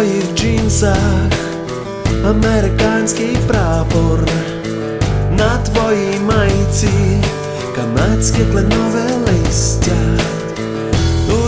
твоїх джинсах американський прапор, на твоїй майці канадське кленове листя.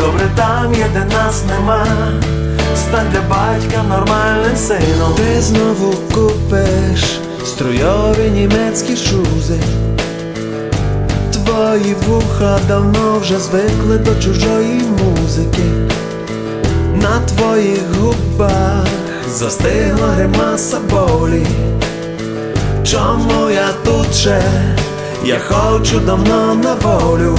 Добре там є, де нас нема. Стань для батька нормальним сином. Ти знову купиш струйові німецькі шузи. Твої вуха давно вже звикли до чужої музики. На твоїх губах застигла гримаса болі. Чому я тут ще? Я хочу давно на волю.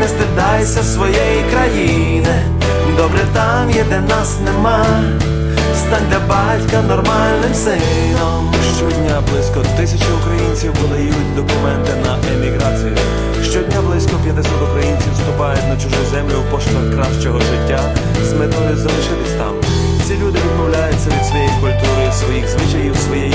не стидайся своєї країни. Добре там є, де нас нема. Стань для батька нормальним сином. Щодня близько тисячі українців подають документи на еміграцію. Щодня близько 500 українців вступають на чужу землю в пошуках кращого життя з метою залишитись там. Ці люди відмовляються від своєї культури, своїх звичаїв, своєї